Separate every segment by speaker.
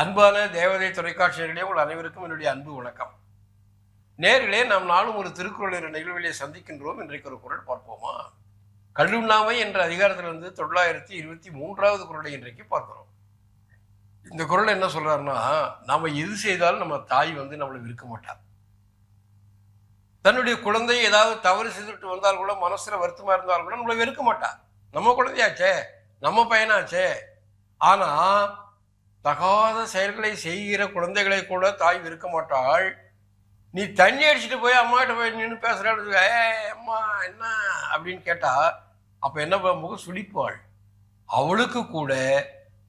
Speaker 1: அன்பான தேவதை தொலைக்காட்சியர்களே உங்கள் அனைவருக்கும் என்னுடைய அன்பு வணக்கம். நேரிலே நாம் நாளும் ஒரு திருக்குறள் என்ற நிகழ்விலே சந்திக்கின்றோம். இன்றைக்கு ஒரு குரல் பார்ப்போமா? கல்லுண்ணாமை என்ற அதிகாரத்திலிருந்து தொள்ளாயிரத்தி இருபத்தி மூன்றாவது குரலை இன்றைக்கு பார்க்கிறோம். இந்த குரல் என்ன சொல்றாருன்னா நாம் எது செய்தாலும் நம்ம தாய் வந்து நம்மளை விற்க மாட்டார். தன்னுடைய குழந்தை ஏதாவது தவறு செய்துட்டு வந்தால் கூட மனசுல வருத்தமா இருந்தால் கூட நம்மளை வெறுக்க மாட்டார். நம்ம குழந்தையாச்சே நம்ம பையனாச்சே. ஆனா தகாத செயல்களை செய்கிற குழந்தைகளை கூட தாய் இருக்க மாட்டாள். நீ தண்ணி அடிச்சுட்டு போய் அம்மாகிட்ட போய் நின்று பேசுறான்னு ஏ அம்மா என்ன? அப்படின்னு கேட்டா அப்ப என்ன முக முகம் சுளிப்பாள். அவளுக்கு கூட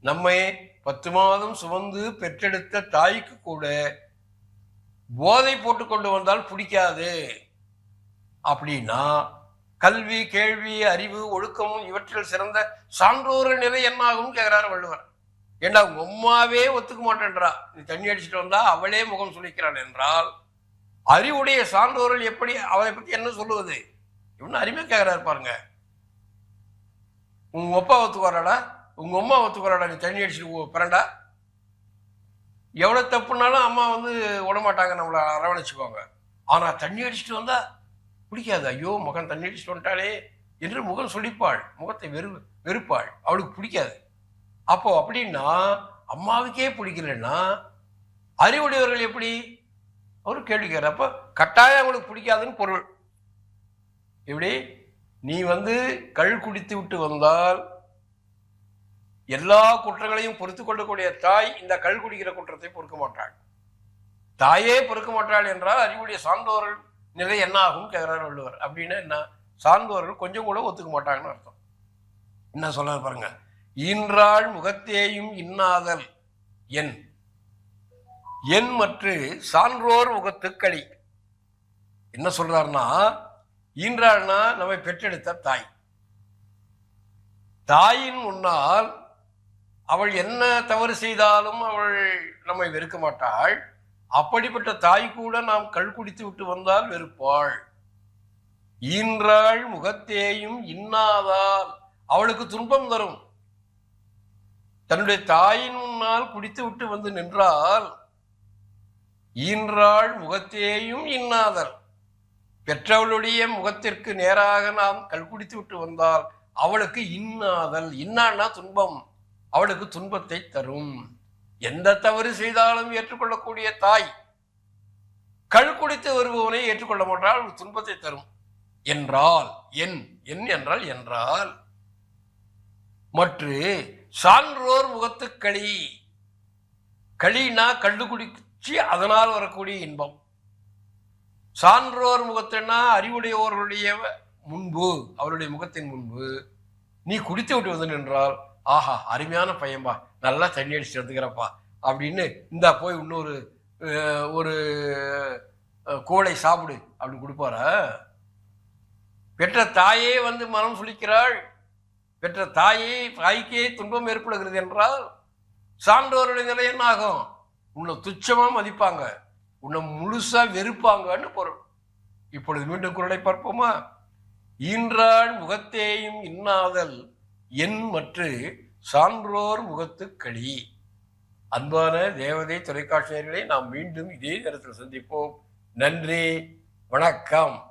Speaker 1: நம்மை பத்து மாதம் சுமந்து பெற்றெடுத்த தாய்க்கு கூட போதை போட்டு கொண்டு வந்தால் பிடிக்காது. அப்படின்னா கல்வி கேள்வி அறிவு ஒழுக்கம் இவற்றில் சிறந்த சான்றோர் நிலை என்னாகும் கேட்கிறார் வள்ளுவர். ஏண்டா உங்க அம்மாவே ஒத்துக்க மாட்டேன்றா? நீ தண்ணி அடிச்சுட்டு வந்தா அவளே முகம் சுழிக்கிறாள் என்றால் அறிவுடைய சான்றோர்கள் எப்படி அவளை பத்தி என்ன சொல்லுவது? இவனு அருமையாக கேட்கிறாரு பாருங்க. உங்க அப்பா ஒத்துக்குறாடா உங்க அம்மா ஒத்துக்குறாடா நீ தண்ணி அடிச்சுட்டு பிறண்டா? எவ்வளவு தப்புனாலும் அம்மா வந்து விடமாட்டாங்க நம்மளை அரவணைச்சுக்குவாங்க. ஆனா தண்ணி அடிச்சுட்டு வந்தா பிடிக்காது. ஐயோ மகன் தண்ணி அடிச்சுட்டு வந்துட்டாளே என்று முகம் சுளிப்பாள். முகத்தை வெறு வெறுப்பாள். அவளுக்கு பிடிக்காது. அப்போ அப்படின்னா அம்மாவுக்கே பிடிக்கலன்னா அறிவுடையவர்கள் எப்படி? அவர் கேள்வி கேட்கிறார். அப்போ கட்டாயம் அவங்களுக்கு பிடிக்காதுன்னு பொருள். எப்படி? நீ வந்து கள் குடித்து விட்டு வந்தால் எல்லா குற்றங்களையும் பொறுத்து கொள்ளக்கூடிய தாய் இந்த கள் குடிக்கிற குற்றத்தை பொறுக்க மாட்டாள். தாயே பொறுக்க மாட்டாள் என்றால் அறிவுடைய சார்ந்தவர்கள் நிலை என்ன ஆகும் கேட்கிறார் வள்ளுவர். அப்படின்னா என்ன? சார்ந்தவர்கள் கொஞ்சம் கூட ஒத்துக்க மாட்டாங்கன்னு அர்த்தம். என்ன சொல்ல பாருங்க. ஈன்றாள் முகத்தேயும் இன்னாதல். என். என் மற்று சான்றோர் முகத்துக்களி. என்ன சொல்றாருன்னா ஈன்றாள்னா நம்மை பெற்றெடுத்த தாய். தாயின் முன்னால் அவள் என்ன தவறு செய்தாலும் அவள் நம்மை வெறுக்க மாட்டாள். அப்படிப்பட்ட தாய் கூட நாம் கள் குடித்து விட்டு வந்தால் வெறுப்பாள். ஈன்றாள் முகத்தேயும் இன்னாதால். அவளுக்கு துன்பம் தரும். தன்னுடைய தாயின் முன்னால் குடித்து விட்டு வந்து நின்றால் ஈன்றாள் முகத்தேயும் இன்னாதல். பெற்றவளுடைய முகத்திற்கு நேராக நாம் கள் குடித்து விட்டு வந்தால் அவளுக்கு இன்னாதல். இன்னான்னா துன்பம். அவளுக்கு துன்பத்தை தரும். எந்த தவறு செய்தாலும் ஏற்றுக்கொள்ளக்கூடிய தாய் கள் குடித்து வருபவனை ஏற்றுக்கொள்ள மாட்டால் துன்பத்தை தரும். என்றால் என் என் என்றால் என்றால் மற்ற சான்றோர் முகத்து களி. களினா கண்டு குடிச்சு அதனால் வரக்கூடிய இன்பம். சான்றோர் முகத்தினா அறிவுடையவர்களுடைய முன்பு அவருடைய முகத்தின் முன்பு. நீ குடித்து விட்டு வந்து நின்றால் ஆஹா அருமையான பையன்பா நல்லா தண்ணி அடிச்சு வந்துக்கிறப்பா அப்படின்னு இந்தா போய் இன்னொரு ஒரு கோழை சாப்பிடு அப்படின்னு கொடுப்பாரா? பெற்ற தாயே வந்து மனம் சுளிக்கிறாள் பெற்ற தாயே தாய்க்கே துன்பம் ஏற்படுகிறது என்றால் சான்றோருடைய நிலை என்ன ஆகும் உன்னை துச்சமாக மதிப்பாங்க. உன்னை முழுசா வெறுப்பாங்கன்னு பொருள். இப்பொழுது மீண்டும் குரலை பார்ப்போமா? ஈன்றாள் முகத்தேயும் இன்னாதல் என் மற்ற சான்றோர் முகத்து களி அன்பான தேவதை தொலைக்காட்சியர்களை நாம் மீண்டும் இதே நேரத்தில் சந்திப்போம். நன்றி வணக்கம்.